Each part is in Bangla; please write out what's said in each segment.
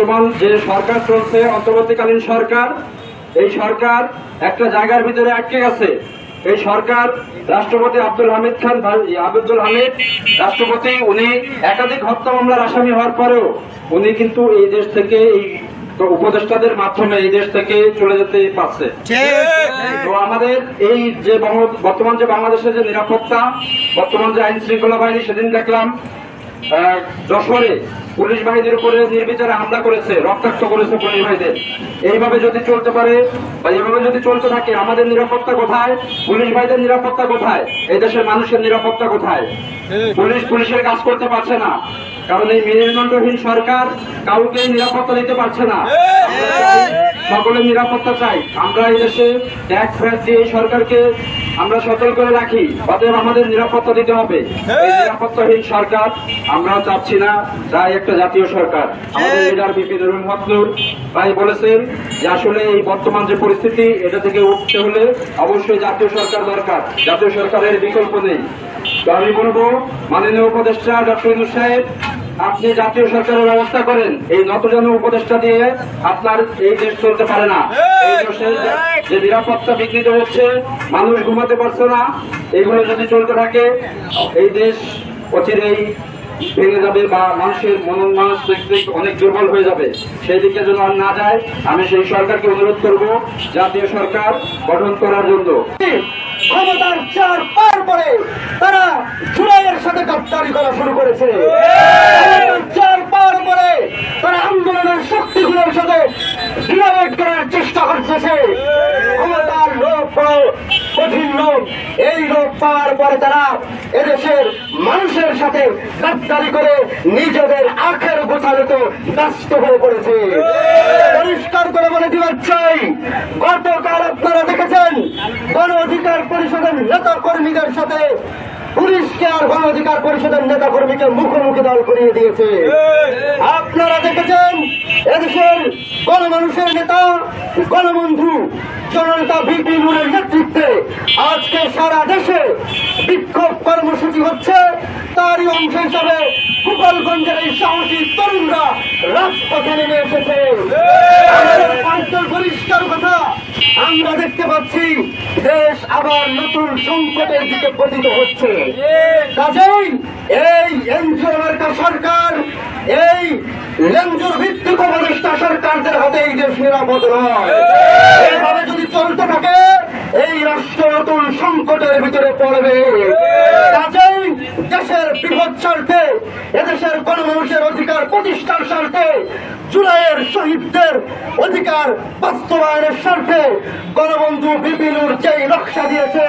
বর্তমান যে সরকার চলছে অন্তর্বর্তীকালীন সরকার এই সরকার একটা জায়গার ভিতরে আটকে গেছে। এই সরকার রাষ্ট্রপতি আব্দুল হামিদ খান আব্দুল হামিদ রাষ্ট্রপতি উনি একাধিক হত্যা মামলার আসামি হওয়ার পরেও উনি কিন্তু এই দেশ থেকে এই উপদেষ্টাদের মাধ্যমে এই দেশ থেকে চলে যেতে পারছে। তো আমাদের এই যে বর্তমান যে বাংলাদেশের যে নিরাপত্তা বর্তমান যে আইন শৃঙ্খলা বাহিনী সেদিন দেখলাম যশোরে পুলিশ বাহিনীর উপরে নির্বিচারে হামলা করেছে, রক্তাক্ত করেছে পুলিশ বাহিনীদের। এইভাবে যদি চলতে পারে বা এইভাবে যদি চলতে থাকে, আমাদের নিরাপত্তা কোথায়? পুলিশ ভাইদের নিরাপত্তা কোথায়? এই দেশের মানুষের নিরাপত্তা কোথায়? পুলিশ পুলিশের কাজ করতে পারছে না। কারণ এই মেরুদণ্ডহীন সরকার কাউকে নিরাপত্তা দিতে পারছে না। সকলের নিরাপত্তা চাই। আমরা এই দেশে ট্যাক্স ফ্যাট দিয়ে সরকারকে আমরা সচল করে রাখি। অতএব আমাদের নিরাপত্তা দিতে হবে। নিরাপত্তাহীন সরকার, আমরা চাচ্ছি না, তাই একটা জাতীয় সরকার। আমাদের লিডার বিপি নুরুল হক ভাই বলেছেন যে আসলে এই বর্তমান যে পরিস্থিতি এটা থেকে উঠতে হলে অবশ্যই জাতীয় সরকার দরকার। জাতীয় সরকারের বিকল্প নেই। তো আমি বলব মাননীয় উপদেষ্টা ডক্টর ইনু সাহেব আপনি জাতীয় সরকারের ব্যবস্থা করেন। এই নতজন উপদেষ্টা দিয়ে আপনার এই দেশ চলতে পারে না। এই দেশের যে- যে নিরাপত্তা বিঘ্নিত হচ্ছে মানুষ ঘুমাতে পারছে না। এইগুলো যদি চলতে থাকে এই দেশ অচিরেই ভেঙে যাবে বা মানুষের মানসিক দিক অনেক দুর্বল হয়ে যাবে সেই দিকে যেন আর না যায়, আমি সেই সরকারকে অনুরোধ করব, জাতীয় সরকার গঠন করার জন্য। ক্ষমতার চার পার পরে তারা জুলাইয়ের সাথে গাদ্দারি করা শুরু করেছে। চার পার পরে তারা আন্দোলনের শক্তিগুলোর সাথে ডিনামেট করার চেষ্টা করতেছে। ক্ষমতার বড় কঠিন রোগ। এই রোগ পাওয়ার পরে তারা এদেশের মানুষের সাথে গাদ্দারি করে নিজেদের আখের গোছালিত ব্যস্ত হয়ে পড়েছে। পরিষ্কার করে বলে দিবার চাই গতকাল আপনারা দেখেছেন গণ অধিকার পরিষদের নেতা কর্মীদের সাথে পুলিশকে আর গণ অধিকার পরিষদের নেতা কর্মীকে মুখোমুখি দল করিয়ে দিয়েছে। আপনারা দেখেছেন? এদেশের গণমানুষের নেতা, গণবন্ধু জনতা বিপি নুরের নেতৃত্বে আজকে সারা দেশে বিক্ষোভ কর্মসূচি হচ্ছে। তারই অংশ হিসাবে গোপালগঞ্জের এই সাহসী তরুণরা রাজপথে নেমে এসেছে আমাদের পাঁচজন পরিষ্কার কথা আমরা দেখতে পাচ্ছি দেশ আবার নতুন সংকটের দিকে পতিত হচ্ছে। কাজেই এই এনজিও সরকার এই লেঞ্জুর ভিত্তিক উপদেষ্টা সরকারদের হাতে এই দেশ নিরাপদ নয়। এভাবে যদি চলতে থাকে এই রাষ্ট্র নতুন সংকটের ভিতরে পড়বে। দেশের বৃহৎ স্বার্থে, এদেশের গণমানুষের অধিকার প্রতিষ্ঠার স্বার্থে, জুলাইয়ের শহীদদের অধিকার বাস্তবায়নের স্বার্থে গণবন্ধু বিপিনুর যেই নকশা দিয়েছে,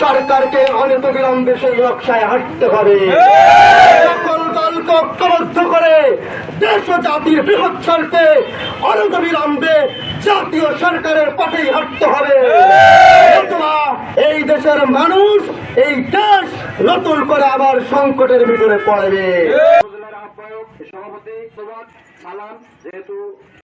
সরকারকে অনেক বিলম্বে সেই নকশায় হাঁটতে হবে। দলকে ঐক্যবদ্ধ করে দেশ ও জাতির বৃহৎ স্বার্থে অনন্ত বিলম্বে জাতীয় সরকারের পথেই হাঁটতে হবে। এই দেশের মানুষ, এই দেশ নতুন করে আবার সংকটের ভিতরে পড়বে। সভাপতি সালাম, যেহেতু